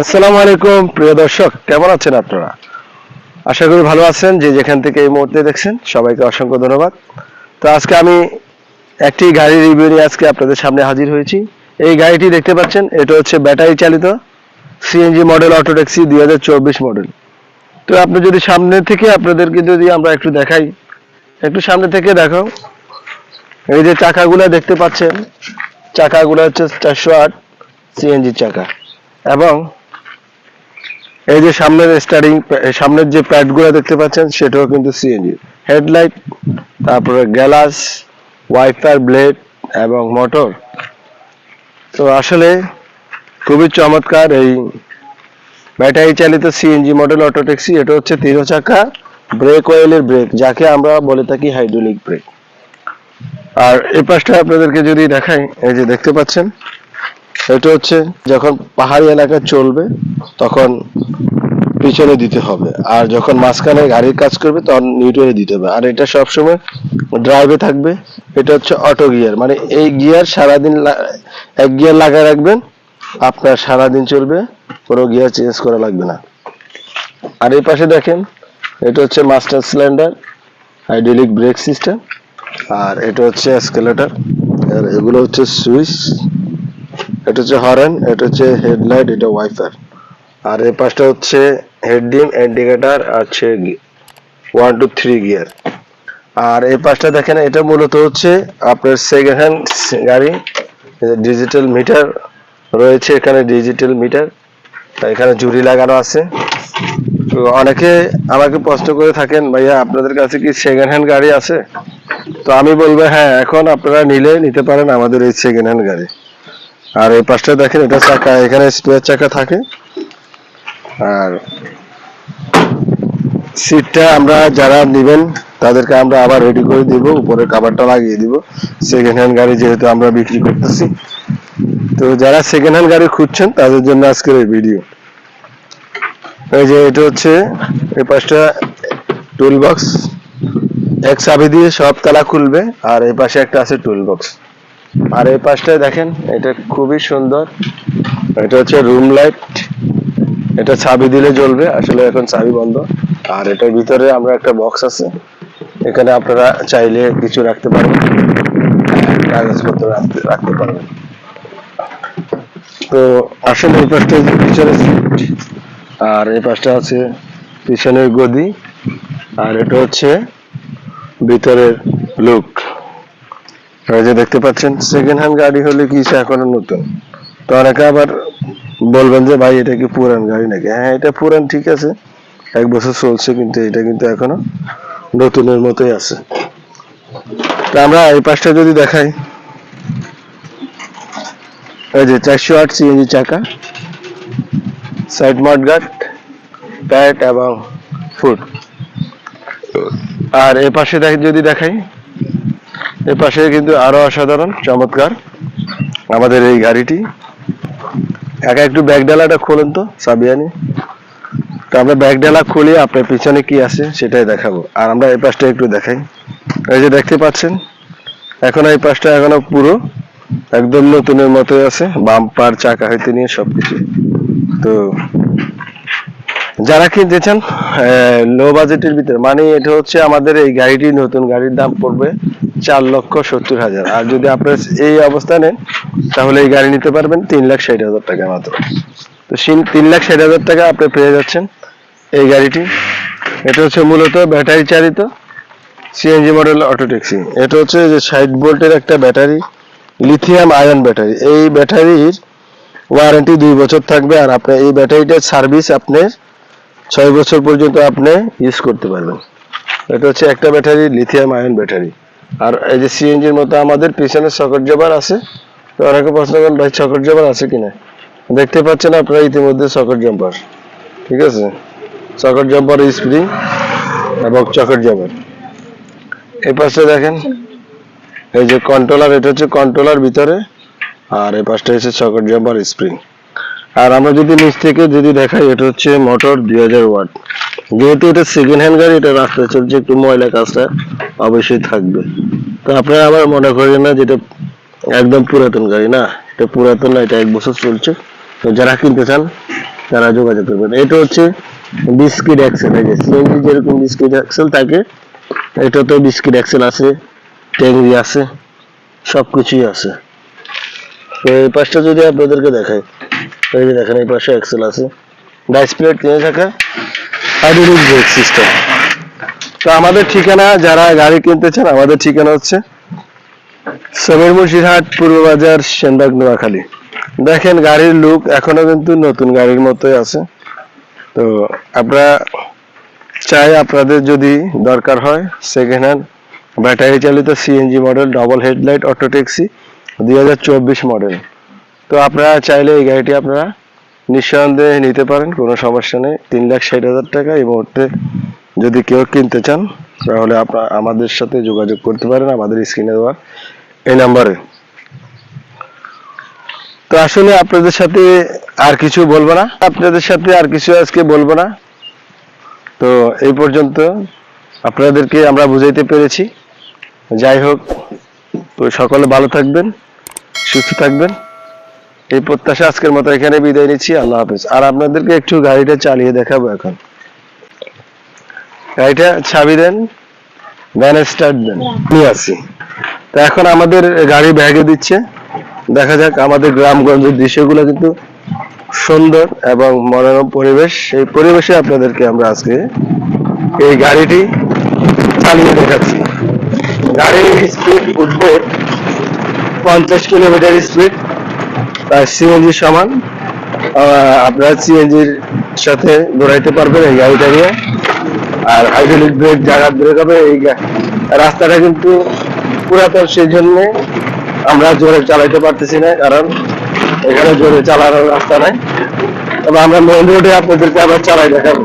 আসসালামু আলাইকুম, প্রিয় দর্শক, কেমন আছেন আপনারা? আশা করি ভালো আছেন, যে যেখান থেকে এই মুহূর্তে দেখছেন, সবাইকে অসংখ্য ধন্যবাদ। তো আজকে আমি একটি গাড়ি রিভিউ নিয়ে আজকে আপনাদের সামনে হাজির হয়েছি। এই গাড়িটি দেখতে পাচ্ছেন, এটা হচ্ছে ব্যাটারি চালিত সিএনজি মডেল অটো ট্যাক্সি দুই হাজার চব্বিশ মডেল তো আপনি যদি সামনে থেকে আপনাদেরকে যদি আমরা একটু দেখাই, একটু সামনে থেকে দেখো। এই যে চাকাগুলো দেখতে পাচ্ছেন, চাকাগুলো হচ্ছে চারশো আট সিএনজি চাকা। এবং এই যে সামনের স্টারিং সামনের যে প্যাডগুলো দেখতে পাচ্ছেন, সেটাও কিন্তু সিএনজি হেডলাইট তারপরে গ্যালাস ওয়াইফার ব্লেড এবং মোটর তো আসলে খুবই চমৎকার এই ব্যাটারি চালিত সিএনজি মডেল অটো ট্যাক্সি এটা হচ্ছে তিরো চাকা ব্রেক অয়েলের ব্রেক যাকে আমরা বলে থাকি হাইড্রোলিক ব্রেক আর এই পাশটা আপনাদেরকে যদি দেখাই, এই যে দেখতে পাচ্ছেন এটা হচ্ছে যখন পাহাড়ি এলাকা চলবে, তখন পিছনে দিতে হবে। আর যখন মাঝখানে গাড়ির কাজ করবে, তখন নিউট্রালে দিতে হবে। আর এটা সবসময় ড্রাইভে থাকবে। এটা হচ্ছে অটো গিয়ার মানে এই গিয়ার সারাদিন এক গিয়ার লাগায় রাখবেন, আপনার সারাদিন চলবে, কোনো গিয়ার চেঞ্জ করা লাগবে না। আর এই পাশে দেখেন, এটা হচ্ছে master cylinder hydraulic brake system আর এটা হচ্ছে এসকেলেটর আর এগুলো হচ্ছে সুইচ এটা হচ্ছে হরেন, এটা হচ্ছে হেডলাইট, এটা ওয়াইফার আর এই পাশটা হচ্ছে হেড ডিম ইন্ডিকেটার আর হচ্ছে ওয়ান টু থ্রি গিয়ার আর এই পাশটা দেখেন, এটা মূলত হচ্ছে আপনার সেকেন্ড হ্যান্ড গাড়ি ডিজিটাল মিটার রয়েছে এখানে ডিজিটাল মিটার এখানে জুড়ি লাগানো আছে। তো অনেকে আমাকে প্রশ্ন করে থাকেন, ভাইয়া, আপনাদের কাছে কি সেকেন্ড হ্যান্ড গাড়ি আছে? তো আমি বলব হ্যাঁ এখন আপনারা নিলে নিতে পারেন আমাদের এই সেকেন্ড হ্যান্ড গাড়ি। আর এই পাশটা দেখেন, এটা চাকা, এখানে স্পেয়ার চাকা থাকে। আর সিটটা আমরা যারা নেবেন, তাদেরকে আমরা আবার রেডি করে দিব, উপরে কাভারটা লাগিয়ে দিব। সেকেন্ড হ্যান্ড গাড়ি যেহেতু আমরা বিক্রি করতেছি। তো যারা সেকেন্ড হ্যান্ড গাড়ি খুঁজছেন, তাদের জন্য আজকের এই ভিডিও এই যে এটা হচ্ছে, এই পাশটা টুল বক্স এক চাবি দিয়ে সব তালা খুলবে, আর এই পাশে একটা আছে টুল বক্স আর এই পাশটায় দেখেন, এটা খুবই সুন্দর। এটা হচ্ছে রুম লাইট এটা চাবি দিলে জ্বলবে, আসলে এখন চাবি বন্ধ। আর এটার ভিতরে আমরা একটা বক্স আছে। এখানে আপনারা চাইলে কিছু রাখতে পারবেন কাগজপত্র রাখতে রাখতে পারবেন। তো আসলে এই পাশটা হচ্ছে পিছনে সিট আর এই পাশটা আছে পিছনের গদি। আর এটা হচ্ছে ভিতরের লুক এই যে দেখতে পাচ্ছেন সেকেন্ড হ্যান্ড গাড়ি হলে কি এখনও নতুন? তো অনেকে আবার বলবেন যে, ভাই, এটা কি পুরান গাড়ি নাকি? হ্যাঁ এটা পুরান ঠিক আছে। এক বছর চলছে কিন্তু এটা কিন্তু এখনও নতুনের মতোই আছে। তা আমরা এই পাশটা যদি দেখাই। এই যে চারশো আট সিএনজি চাকা, সাইড মাঠঘাট প্যাট এবং ফুট আর এ পাশে যদি দেখাই। এ পাশে কিন্তু আরও অসাধারণ, চমৎকার আমাদের এই গাড়িটি। একা একটু ব্যাগ ডালাটা খোলেন তো, সাবিয়ানি। তো আমরা ব্যাগ ডালা খুলে আপনার পিছনে কি আছে সেটাই দেখাবো। আর আমরা এই পাশটা একটু দেখাই। এই যে দেখতে পাচ্ছেন, এখন এই পাশটা এখনও পুরো একদম নতুনের মতোই আছে, বাম্পার চাকা হইতে নিয়ে সবকিছু। তো যারা কিনতে চান লো বাজেটের ভিতরে মানে এটা হচ্ছে আমাদের এই গাড়িটি নতুন গাড়ির দাম পড়বে চার লক্ষ সত্তর হাজার। আর যদি আপনার এই অবস্থা নেন, তাহলে এই গাড়ি নিতে পারবেন তিন লাখ ষাট হাজার টাকা মাত্র। তো তিন লাখ ষাট হাজার টাকা আপনি পেয়ে যাচ্ছেন এই গাড়িটি। এটা হচ্ছে মূলত ব্যাটারি চালিত সিএনজি মডেল অটো ট্যাক্সি। এটা হচ্ছে যে ষাট ভোল্টের একটা ব্যাটারি, লিথিয়াম আয়ন ব্যাটারি। এই ব্যাটারির ওয়ারেন্টি দুই বছর থাকবে আর আপনার এই ব্যাটারিটার সার্ভিস আপনার ছয় বছর পর্যন্ত আপনি ইউজ করতে পারবেন। এটা হচ্ছে একটা ব্যাটারি, লিথিয়াম আয়ন ব্যাটারি। আর এই যে সিএনজির মতো আমাদের পিছনে সকেট জবার আছে, তো অনেকে প্রশ্ন করেন ভাই, সকেট জবার আছে কিনা? দেখতে পাচ্ছেন আপনারা ইতিমধ্যে সকেট জাম্পার, ঠিক আছে? সকেট জাম্পার স্প্রিং এবং চকেট জাম্পার। এই পাশে দেখেন, এই যে কন্ট্রোলার এটা হচ্ছে কন্ট্রোলার ভিতরে, আর এই পাশটা হচ্ছে সকেট জাম্পার স্প্রিং। আর আমরা যদি নিচ থেকে যদি দেখাই, এটা হচ্ছে মোটর দুই হাজার ওয়াট। যেহেতু এটা সেকেন্ড হ্যান্ড গাড়ি, এটা রাস্তায় চলছে একটু ময়লা কাজটা অবশ্যই থাকবে। তো আপনারা আবার মনে করেন না যেটা একদম পুরাতন গাড়ি না? এটা পুরাতন না, এটা এক বছর চলছে। তো যারা কিনতে চান, তারা যোগাযোগ করবেন। এটা হচ্ছে বিস্কিট এই যে সিএনজি যেরকম বিস্কিট এক্সেল থাকে এটা তো বিস্কিট এক্সেল আছে ট্যাঙ্গি আছে, সবকিছুই আছে। তো এই পাশটা যদি আপনাদেরকে দেখায় যে দেখেন এই পাশে এক্সেল আছে। ডাইস প্লেট কিনে থাকা হাইড্রোলিক ব্রেক সিস্টেম তো আমাদের ঠিকানা, যারা গাড়ি কিনতে চান, আমাদের ঠিকানা হচ্ছে সমীর মুন্সিরহাট পূর্ব বাজার নোয়াখালী। দেখেন, গাড়ির লুক এখনও কিন্তু নতুন গাড়ির মতোই আছে। তো আপনারা চাই আপনাদের যদি দরকার হয় সেকেন্ড হ্যান্ড ব্যাটারি চালিত CNG model double headlight auto taxi দুই হাজার চব্বিশ মডেল তো আপনারা চাইলে এই গাড়িটি আপনারা নিঃসন্দেহে নিতে পারেন, কোনো সমস্যা নেই। তিন লাখ ষাট হাজার টাকা এই মুহূর্তে যদি কেউ কিনতে চান, তাহলে আপনারা, আমাদের সাথে যোগাযোগ করতে পারেন, আমাদের স্ক্রিনে দেওয়া এই নাম্বারে। তো আসলে আপনাদের সাথে আর কিছু বলব না। আপনাদের সাথে আর কিছু আজকে বলব না। তো এই পর্যন্ত আপনাদেরকে আমরা বুঝাইতে পেরেছি। যাই হোক, তো সকলে ভালো থাকবেন, সুস্থ থাকবেন। এই প্রত্যাশা আজকের মতো এখানে বিদায় নিচ্ছি, আল্লাহ হাফেজ। আর আপনাদেরকে একটু গাড়িটা চালিয়ে দেখাবো এখন। গাড়িটা চাবি দেন ভ্যান স্টার্ট দেন। নিয়ে আসি তো এখন আমাদের গাড়ি ব্যাগে দিচ্ছে। দেখা যাক আমাদের গ্রামগঞ্জের দৃশ্যগুলো কিন্তু সুন্দর এবং মনোরম পরিবেশ। এই পরিবেশে আপনাদেরকে আমরা আজকে এই গাড়িটি চালিয়ে দেখাচ্ছি। গাড়ির স্পিড উঠবে পঞ্চাশ কিলোমিটার স্পিড সিএনজি সমান। আপনারা সিএনজির সাথে দৌড়াইতে পারবেন এই গাড়িটা নিয়ে। আর হাইড্রোলিক ব্রেক জায়গা ব্রেক হবে এই রাস্তাটা কিন্তু পুরাতন সেই জন্য আমরা জোরে চালাইতে পারতেছি না, কারণ এখানে জোরে চালানোর রাস্তা নাই। তবে আমরা মেন রোডে আপনাদেরকে আবার চালাই দেখাবো।